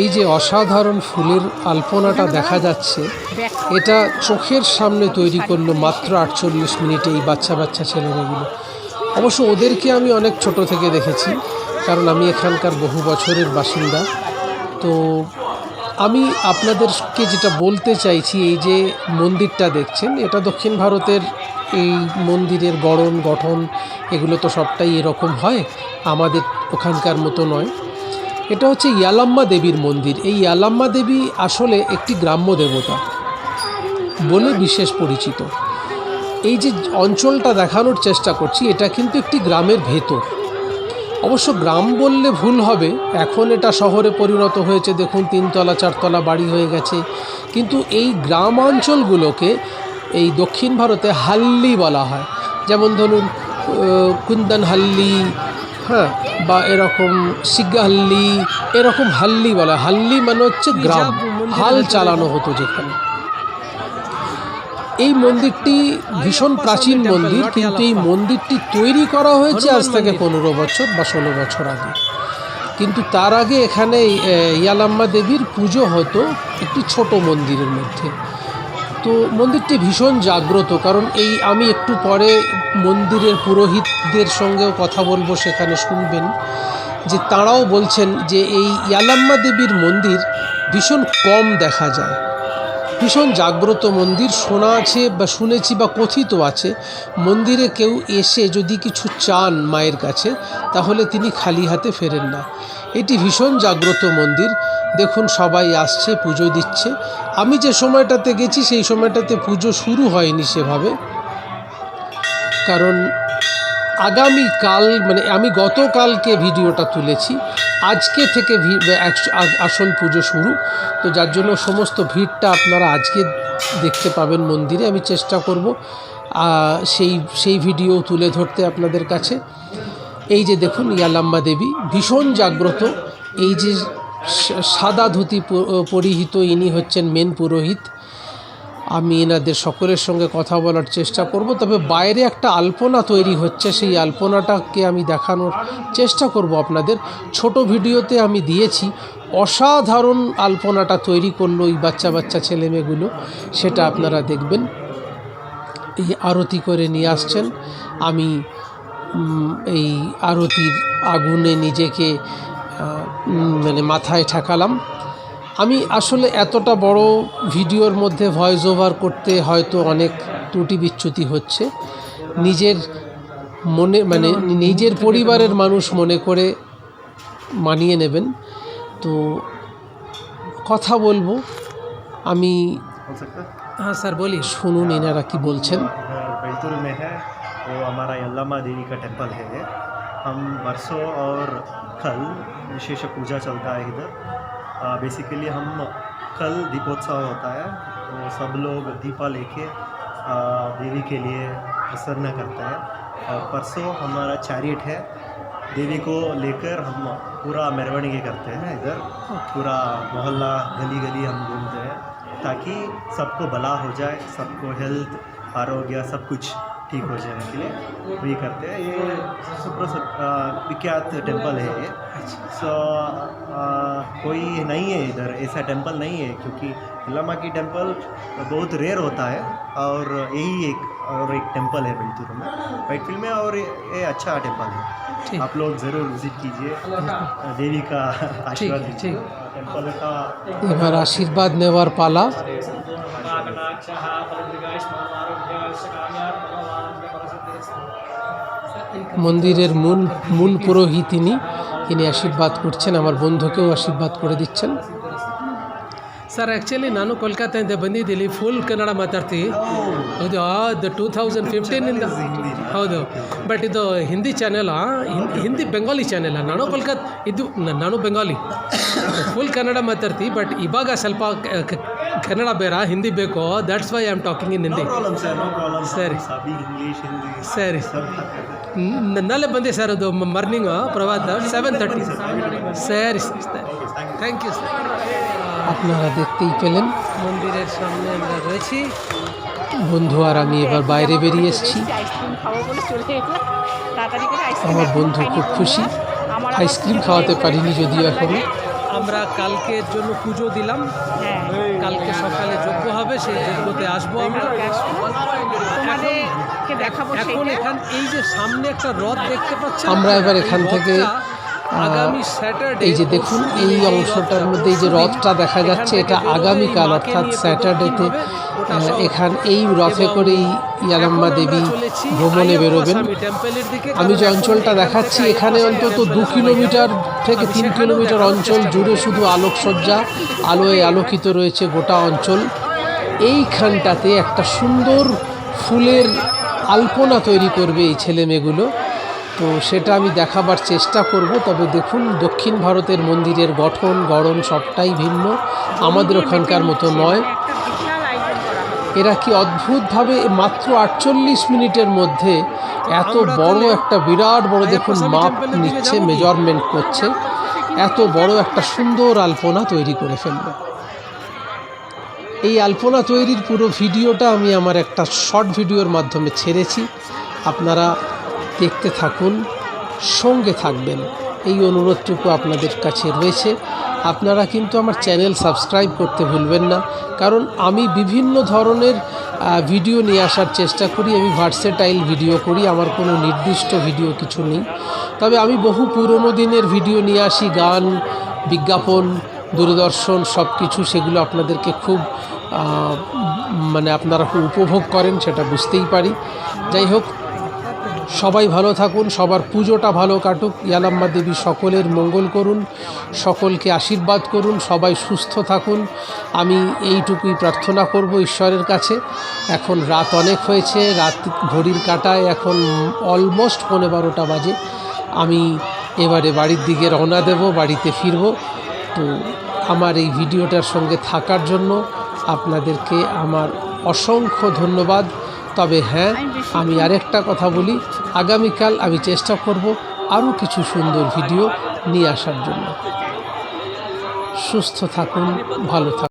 এই যে অসাধারণ ফুলের আলপনাটা দেখা যাচ্ছে, এটা চোখের সামনে তৈরি করল মাত্র আটচল্লিশ মিনিটে এই বাচ্চা বাচ্চা ছেলেমেয়েগুলো। অবশ্য ওদেরকে আমি অনেক ছোট থেকে দেখেছি, কারণ আমি এখানকার বহু বছরের বাসিন্দা। তো আমি আপনাদেরকে যেটা বলতে চাইছি, এই যে মন্দিরটা দেখছেন, এটা দক্ষিণ ভারতের এই মন্দিরের গড়ন, গঠন, এগুলো তো সবটাই এরকম হয়, আমাদের ওখানকার মতো নয়। এটা হচ্ছে ইয়ালাম্মা দেবীর মন্দির। এই ইয়ালাম্মা দেবী আসলে একটি গ্রাম্য দেবতা বলে বিশেষ পরিচিত। এই যে অঞ্চলটা দেখানোর চেষ্টা করছি, এটা কিন্তু একটি গ্রামের ভেতর। অবশ্য গ্রাম বললে ভুল হবে। এখন এটা শহরে পরিণত হয়েছে, দেখুন তিনতলা, চারতলা বাড়ি হয়ে গেছে। কিন্তু এই গ্রাম অঞ্চলগুলোকে এই দক্ষিণ ভারতে হাল্লি বলা হয়। যেমন ধরুন কুন্দন হাল্লি হ্যাঁ বা এরকম সিগাহাল্লি এরকম হাল্লি বলা হয়। হাল্লি মানে হচ্ছে গ্রাম হাল চালানো হতো যেখানে। এই মন্দিরটি ভীষণ প্রাচীন মন্দির কিন্তু এই মন্দিরটি তৈরি করা হয়েছে আজ থেকে পনেরো বছর বা ষোলো বছর আগে। কিন্তু তার আগে এখানে ইয়ালাম্মা দেবীর পুজো হতো একটি ছোট মন্দিরের মধ্যে। তো মন্দিরটি ভীষণ জাগ্রত, কারণ এই আমি একটু পরে মন্দিরের পুরোহিতদের সঙ্গেও কথা বলব সেখানে শুনবেন। যে তাঁরাও বলছেন যে এই ইয়ালাম্মা দেবীর মন্দির ভীষণ কম দেখা যায়। ভীষণ জাগ্রত মন্দির, শোনা আছে বা শুনেছি বা কথিত আছে, মন্দিরে কেউ এসে যদি কিছু চান মায়ের কাছে, তাহলে তিনি খালি হাতে ফেরেন না। এটি ভীষণ জাগ্রত মন্দির। দেখুন, সবাই আসছে, পুজো দিচ্ছে। আমি যে সময়টাতে গেছি, সেই সময়টাতে পুজো শুরু হয়নি সেভাবে। কারণ আগামী কাল মানে আমি গতকালকে ভিডিওটা তুলেছি। আজকে থেকে আসল পুজো শুরু। তো যার জন্য সমস্ত ভিড়টা আপনারা আজকে দেখতে পাবেন মন্দিরে। আমি চেষ্টা করব সেই সেই ভিডিও তুলে ধরতে আপনাদের কাছে। এই যে দেখুন ইয়ালাম্মা দেবী, ভীষণ জাগ্রত। এই যে সাদা ধুতি পরিহিত ইনি হচ্ছেন মেন পুরোহিত। আমি এনাদের সকলের সঙ্গে কথা বলার চেষ্টা করব, তবে বাইরে একটা আলপনা তৈরি হচ্ছে। সেই আলপনাটাকে আমি দেখানোর চেষ্টা করব আপনাদের। ছোট ভিডিওতে আমি দিয়েছি, অসাধারণ আলপনাটা তৈরি করল এই বাচ্চা বাচ্চা ছেলেমেয়েগুলো। সেটা আপনারা দেখবেন। এই আরতি করে নিয়ে আসছেন। আমি এই আরতির আগুনে নিজেকে মানে মাথায় ঠেকালাম। আমি আসলে এতটা বড় ভিডিওর মধ্যে ভয়েস ওভার করতে হয়তো অনেক ত্রুটি বিচ্যুতি হচ্ছে। নিজের মনে মানে নিজের পরিবারের মানুষ মনে করে মানিয়ে নেবেন। তো কথা বলব। আমি হ্যাঁ স্যার বলি। শুনুন এনারা কি বলছেন। वो हमारा यल्लामा देवी का टेंपल है। हम परसों और कल विशेष पूजा चलता है इधर। बेसिकली हम कल दीपोत्सव होता है। तो सब लोग दीपा लेके देवी के लिए प्रसन्न करते हैं। और परसों हमारा चैरिट है। देवी को लेकर हम पूरा मेरवणिगे करते हैं इधर। पूरा मोहल्ला गली गली हम घूमते हैं। ताकि सबको भला हो जाए, सबको हेल्थ आरोग्य, सब कुछ। ठीक हो जाने के लिए वे करते हैं। ये सुप्रसिद्ध विख्यात टेंपल है ये। अच्छा। सो कोई नहीं है इधर ऐसा टेंपल नहीं है क्योंकि लामा की टेंपल बहुत रेयर होता है और यही एक और एक टेंपल है बिल्तुर में। बैतूल में और ये अच्छा टेंपल है। आप लोग ज़रूर विज़िट कीजिए। देवी का आशीर्वाद टेंपल का आशीर्वाद नेवर पाला। মন্দিরের মূল মূল পুরোহিত তিনি তিনি আশীর্বাদ করছেন আমার বন্ধুকেও আশীর্বাদ করে দিচ্ছেন ಸರ್ ಆ್ಯಕ್ಚುಲಿ ನಾನು ಕೋಲ್ಕತ್ತಾದಿಂದ ಬಂದಿದ್ದೀನಿ ಫುಲ್ ಕನ್ನಡ ಮಾತಾಡ್ತೀವಿ ಹೌದು ಅದು ಟೂ ತೌಸಂಡ್ ಫಿಫ್ಟೀನಿಂದ ಹೌದು ಬಟ್ ಇದು ಹಿಂದಿ ಚಾನೆಲ್ ಹಿಂದಿ ಬೆಂಗಾಲಿ ಚಾನೆಲ್ ನಾನು ಕೋಲ್ಕತ್ ಇದು ನ- ನಾನು ಬೆಂಗಾಲಿ ಫುಲ್ ಕನ್ನಡ ಮಾತಾಡ್ತೀವಿ ಬಟ್ ಇವಾಗ ಸ್ವಲ್ಪ ಕ- ಕ- ಕನ್ನಡ ಬೇಡ ಹಿಂದಿ ಬೇಕು that's why I am talking in Hindi no problem sir no problem ಸರಿ सभी इंग्लिश हिंदी ಸರಿ सब ನ- ನಾಳೆ ಬಂದೆ ಸರ್ ಅದು ಮಾರ್ನಿಂಗು ಪ್ರಭಾತ সেভেন থার্টি ಸರಿ থ্যাংক ইউ স্যার আপনারা দেখতেই পেলেন মন্দিরের সামনে আমরা রয়েছি বন্ধু আর আমি এবার বাইরে বেরিয়ে এসেছি আইসক্রিম খাবো বলে চলে এলাম তাড়াতাড়ি করে আইসক্রিম আমার এখনো বন্ধু খাইনি খুব খুশি আমার আবার আইসক্রিম পুজো খাওয়াতে দিয়ে পারিনি যদিও ভালো এখনো লাগে। আমরা কালকের জন্য পুজো দিলাম। হ্যাঁ। কালকে সকালে যোগ্য হবে সেই যজ্ঞতে আসব আমরা। এখন এখান এই যে সামনে একটা রথ দেখতে পাচ্ছি আমরা এবার এখান থেকে, এই যে দেখুন এই অংশটার মধ্যে এই যে রথটা দেখা যাচ্ছে এটা আগামীকাল অর্থাৎ স্যাটারডেতে এখান এই রথে করেই ইয়ালাম্মা দেবী ভ্রমণে বেরোবেন। আমি যে অঞ্চলটা দেখাচ্ছি এখানে অন্তত দু কিলোমিটার থেকে তিন কিলোমিটার অঞ্চল জুড়ে শুধু আলোকসজ্জা আলোয় আলোকিত রয়েছে গোটা অঞ্চল। এইখানটাতে একটা সুন্দর ফুলের আলপনা তৈরি করবে এই ছেলে মেয়েগুলো তো সেটা আমি দেখাবার চেষ্টা করব। তবে দেখুন দক্ষিণ ভারতের মন্দিরের গঠন গড়ন সবটাই ভিন্ন। আমাদের ওখানকার মতো নয়। এরা কি অদ্ভুতভাবে মাত্র আটচল্লিশ মিনিটের মধ্যে এত বড় একটা বিরাট বড় দেখুন মাপ নিচ্ছে মেজারমেন্ট করছে। এত বড় একটা সুন্দর আলপনা তৈরি করে ফেলল। এই আলপনা তৈরির পুরো ভিডিওটা আমি আমার একটা শর্ট ভিডিওর মাধ্যমে ছেড়েছি। আপনারা দেখতে থাকুন, সঙ্গে থাকবেন। এই অনুরোধটুকু আপনাদের কাছে রয়েছে। আপনারা কিন্তু আমার চ্যানেল সাবস্ক্রাইব করতে ভুলবেন না, কারণ আমি বিভিন্ন ধরনের ভিডিও নিয়ে আসার চেষ্টা করি। আমি ভার্সেটাইল ভিডিও করি, আমার কোনো নির্দিষ্ট ভিডিও কিছু নেই। তবে আমি বহু পুরনো দিনের ভিডিও নিয়ে আসি, গান, বিজ্ঞাপন, দূরদর্শন সব কিছু সেগুলো আপনাদেরকে খুব মানে আপনারা উপভোগ করেন, সেটা বুঝতেই পারি। যাই হোক সবাই ভালো থাকুন, সবার পুজোটা ভালো কাটুক। ইয়ালাম্মা দেবী সকলের মঙ্গল করুন, সকলকে আশীর্বাদ করুন, সবাই সুস্থ থাকুন। আমি এইটুকুই প্রার্থনা করব ঈশ্বরের কাছে। এখন রাত অনেক হয়েছে, রাত ঘড়ির কাটায় এখন অলমোস্ট পৌনে বারোটা বাজে। আমি এবারে বাড়ির দিকে রওনা দেব, বাড়িতে ফিরব। তো আমার এই ভিডিওটার সঙ্গে থাকার জন্য আপনাদেরকে আমার অসংখ্য ধন্যবাদ। তবে হ্যাঁ আমি আরেকটা কথা বলি। আগামীকাল আমি চেষ্টা করব আরও কিছু সুন্দর ভিডিও নিয়ে আসার জন্য। সুস্থ থাকুন ভালো থাকুন।